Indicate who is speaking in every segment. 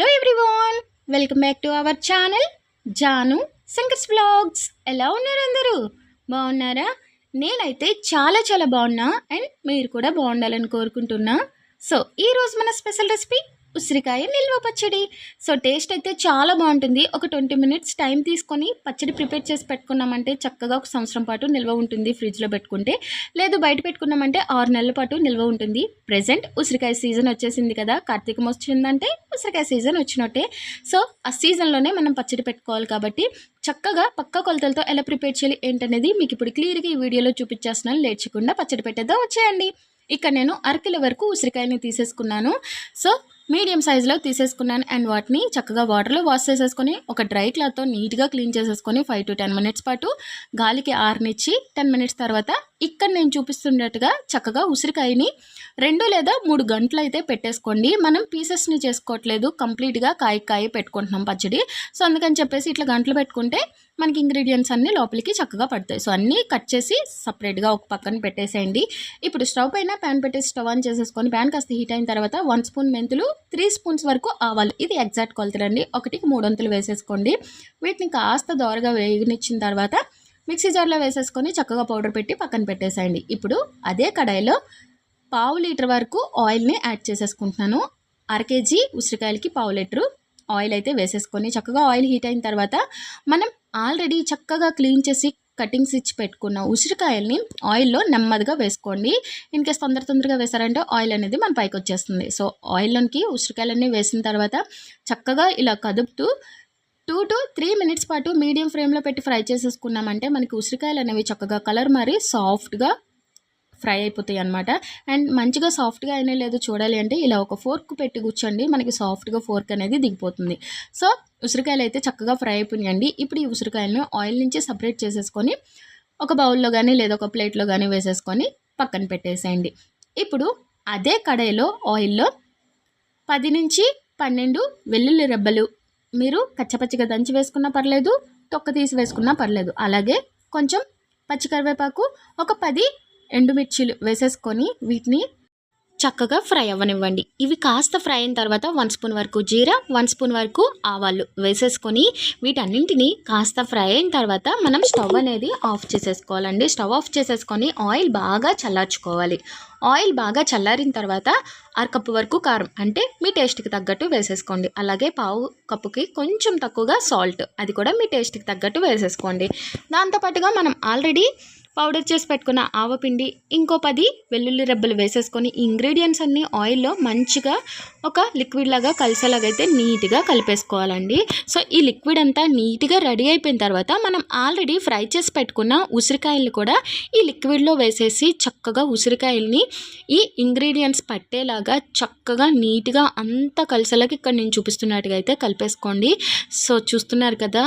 Speaker 1: Hello everyone welcome back to our channel Janu Shankar's vlogs ఎలా ఉన్నారు అందరూ? బాగున్నారా? నేనైతే చాలా చాలా బాగున్నా అండ్ మీరు కూడా బాగుండాలని కోరుకుంటున్నా. సో ఈరోజు మన స్పెషల్ రెసిపీ ఉసిరికాయ నిల్వ పచ్చడి. సో టేస్ట్ అయితే చాలా బాగుంటుంది. ఒక ట్వంటీ మినిట్స్ టైం తీసుకొని పచ్చడి ప్రిపేర్ చేసి పెట్టుకున్నామంటే చక్కగా ఒక సంవత్సరం పాటు నిల్వ ఉంటుంది ఫ్రిడ్జ్లో పెట్టుకుంటే. లేదు బయట పెట్టుకున్నామంటే ఆరు నెలల పాటు నిల్వ ఉంటుంది. ప్రజెంట్ ఉసిరికాయ సీజన్ వచ్చేసింది కదా. కార్తీకం వచ్చిందంటే ఉసిరికాయ సీజన్ వచ్చినట్టే. సో ఆ సీజన్లోనే మనం పచ్చడి పెట్టుకోవాలి కాబట్టి చక్కగా పక్క కొలతలతో ఎలా ప్రిపేర్ చేయాలి ఏంటనేది మీకు ఇప్పుడు క్లియర్గా ఈ వీడియోలో చూపించేస్తున్నాను. లేచకుండా పచ్చడి పెట్టేద్దాం వచ్చేయండి. ఇక్కడ నేను అరకిల వరకు ఉసిరికాయని తీసేసుకున్నాను. సో మీడియం సైజులో తీసేసుకున్నాను. అండ్ వాటిని చక్కగా వాటర్లో వాష్ చేసేసుకొని ఒక డ్రై క్లాత్తో నీట్గా క్లీన్ చేసేసుకొని ఫైవ్ టు టెన్ మినిట్స్ పాటు గాలికి ఆరనిచ్చి టెన్ మినిట్స్ తర్వాత ఇక్కడ నేను చూపిస్తున్నట్టుగా చక్కగా ఉసిరికాయని రెండు లేదా మూడు గంటలు అయితే పెట్టేసుకోండి. మనం పీసెస్ని చేసుకోవట్లేదు. కంప్లీట్గా కాయ కాయ పెట్టుకుంటున్నాం పచ్చడి. సో అందుకని చెప్పేసి ఇట్లా గంటలు పెట్టుకుంటే మనకి ఇంగ్రీడియంట్స్ అన్నీ లోపలికి చక్కగా పడతాయి. సో అన్నీ కట్ చేసి సపరేట్గా ఒక పక్కన పెట్టేసేయండి. ఇప్పుడు స్టవ్ పైన ప్యాన్ పెట్టేసి స్టవ్ ఆన్ చేసేసుకొని ప్యాన్ కాస్త హీట్ అయిన తర్వాత వన్ స్పూన్ మెంతులు త్రీ స్పూన్స్ వరకు ఆవాలు. ఇది ఎగ్జాక్ట్ కొలతలండి ఒకటికి మూడొంతులు వేసేసుకోండి. వీటిని కాస్త దోరగా వేగనిచ్చిన తర్వాత మిక్సీ జార్లో వేసేసుకొని చక్కగా పౌడర్ పెట్టి పక్కన పెట్టేసేయండి. ఇప్పుడు అదే కడాయిలో పావు లీటర్ వరకు ఆయిల్ని యాడ్ చేసేసుకుంటున్నాను. అర కేజీ ఉసిరికాయలకి పావు లీటరు ఆయిల్ అయితే వేసేసుకొని చక్కగా ఆయిల్ హీట్ అయిన తర్వాత మనం ఆల్రెడీ చక్కగా క్లీన్ చేసి కటింగ్స్ ఇచ్చి పెట్టుకున్న ఉసిరికాయల్ని ఆయిల్లో నెమ్మదిగా వేసుకోండి. ఇన్ కేస్ తొందర తొందరగా వేసారంటే ఆయిల్ అనేది మన పైకి వచ్చేస్తుంది. సో ఆయిల్లోకి ఉసిరికాయలన్నీ వేసిన తర్వాత చక్కగా ఇలా కదుపుతూ టూ టు త్రీ మినిట్స్ పాటు మీడియం ఫ్లేమ్లో పెట్టి ఫ్రై చేసేసుకున్నామంటే మనకి ఉసిరికాయలు అనేవి చక్కగా కలర్ మరి సాఫ్ట్గా ఫ్రై అయిపోతాయి అనమాట అండ్ మంచిగా సాఫ్ట్గా అయినా లేదో చూడాలి అంటే ఇలా ఒక ఫోర్క్ పెట్టి కూర్చోండి. మనకి సాఫ్ట్గా ఫోర్క్ అనేది దిగిపోతుంది. సో ఉసిరికాయలు అయితే చక్కగా ఫ్రై అయిపోయినాయండి. ఇప్పుడు ఈ ఉసిరికాయలను ఆయిల్ నుంచి సపరేట్ చేసేసుకొని ఒక బౌల్లో కానీ లేదా ఒక ప్లేట్లో కానీ వేసేసుకొని పక్కన పెట్టేసేయండి. ఇప్పుడు అదే కడాయిలో ఆయిల్లో పది నుంచి పన్నెండు వెల్లుల్లి రెబ్బలు. మీరు కచ్చపచ్చిగా దంచి వేసుకున్నా పర్లేదు తొక్క తీసి వేసుకున్నా పర్లేదు. అలాగే కొంచెం పచ్చికరివేపాకు ఒక పది ఎండుమిర్చిలు వేసేసుకొని వీటిని చక్కగా ఫ్రై అవ్వనివ్వండి. ఇవి కాస్త ఫ్రై అయిన తర్వాత వన్ స్పూన్ వరకు జీరా వన్ స్పూన్ వరకు ఆవాలు వేసేసుకొని వీటన్నింటినీ కాస్త ఫ్రై అయిన తర్వాత మనం స్టవ్ అనేది ఆఫ్ చేసేసుకోవాలండి. స్టవ్ ఆఫ్ చేసేసుకొని ఆయిల్ బాగా చల్లార్చుకోవాలి. ఆయిల్ బాగా చల్లారిన తర్వాత అరకప్పు వరకు కారం అంటే మీ టేస్ట్కి తగ్గట్టు వేసేసుకోండి. అలాగే పావు కప్పుకి కొంచెం తక్కువగా సాల్ట్ అది కూడా మీ టేస్ట్కి తగ్గట్టు వేసేసుకోండి. దాంతోపాటుగా మనం ఆల్రెడీ పౌడర్ చేసి పెట్టుకున్న ఆవపిండి ఇంకో పది వెల్లుల్లి రెబ్బలు వేసేసుకొని ఇంగ్రీడియంట్స్ అన్నీ ఆయిల్లో మంచిగా ఒక లిక్విడ్ లాగా కలిసేలాగా అయితే నీట్గా కలిపేసుకోవాలండి. సో ఈ లిక్విడ్ అంతా నీట్గా రెడీ అయిపోయిన తర్వాత మనం ఆల్రెడీ ఫ్రై చేసి పెట్టుకున్న ఉసిరికాయలు కూడా ఈ లిక్విడ్లో వేసేసి చక్కగా ఉసిరికాయల్ని ఈ ఇంగ్రీడియంట్స్ పట్టేలాగా చక్కగా నీట్గా అంతా కలిసేలాగా ఇక్కడ నేను చూపిస్తున్నట్టుగా అయితే కలిపేసుకోండి. సో చూస్తున్నారు కదా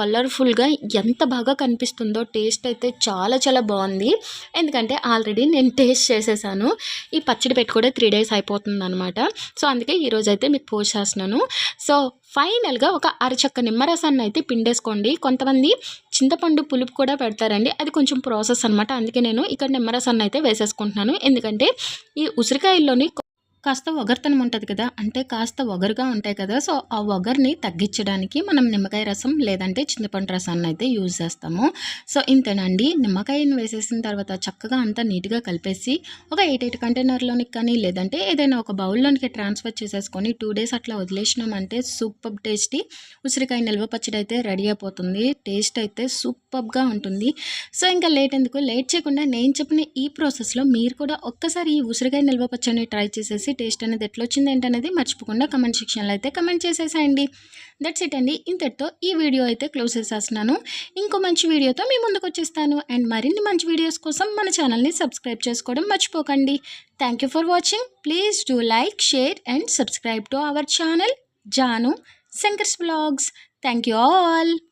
Speaker 1: కలర్ఫుల్గా ఎంత బాగా కనిపిస్తుందో టేస్ట్ అయితే చాలా చాలా బాగుంది. ఎందుకంటే ఆల్రెడీ నేను టేస్ట్ చేసేసాను. ఈ పచ్చడి పెట్టి కూడా త్రీ డేస్ అయిపోతుంది అనమాట సో అందుకే ఈరోజు అయితే మీకు పోస్ట్ చేస్తున్నాను. సో ఫైనల్గా ఒక అరచక్క నిమ్మరసాన్ని అయితే పిండేసుకోండి. కొంతమంది చింతపండు పులుపు కూడా పెడతారండి. అది కొంచెం ప్రాసెస్ అనమాట అందుకే నేను ఇక్కడ నిమ్మరసాన్ని అయితే వేసేసుకుంటున్నాను. ఎందుకంటే ఈ ఉసిరికాయల్లోని కాస్త ఒగర్తనం ఉంటుంది కదా అంటే కాస్త ఒగరుగా ఉంటాయి కదా సో ఆ ఒగర్ని తగ్గించడానికి మనం నిమ్మకాయ రసం లేదంటే చింతపండు రసాన్ని అయితే యూజ్ చేస్తాము. సో ఇంతేనండి నిమ్మకాయని వేసేసిన తర్వాత చక్కగా అంతా నీట్గా కలిపేసి ఒక ఎయిట్ ఎయిట్ కంటైనర్లోనికి కానీ లేదంటే ఏదైనా ఒక బౌల్లోనికి ట్రాన్స్ఫర్ చేసేసుకొని టూ డేస్ అట్లా వదిలేసినామంటే సూపర్ టేస్టీ. ఉసిరికాయ నిల్వ పచ్చడి అయితే రెడీ అయిపోతుంది టేస్ట్ అయితే సూపర్గా ఉంటుంది. సో ఇంకా లేట్ ఎందుకు? లేట్ చేయకుండా నేను చెప్పిన ఈ ప్రాసెస్లో మీరు కూడా ఒక్కసారి ఈ ఉసిరికాయ నిల్వ పచ్చడిని ట్రై చేసేసి టేస్ట్ అనేది ఎట్లా వచ్చింది ఏంటనేది మర్చిపోకుండా కమెంట్ సెక్షన్లో అయితే కమెంట్ చేసేసేయండి. దట్స్ ఇట్ అండి. ఇంతటితో ఈ వీడియో అయితే క్లోజ్ చేసేస్తున్నాను. ఇంకో మంచి వీడియోతో మీ ముందుకు వచ్చేస్తాను. అండ్ మరిన్ని మంచి వీడియోస్ కోసం మన ఛానల్ని సబ్స్క్రైబ్ చేసుకోవడం మర్చిపోకండి. Thank for watching please do like share and subscribe to our channel Janu Shankar's vlogs thank you all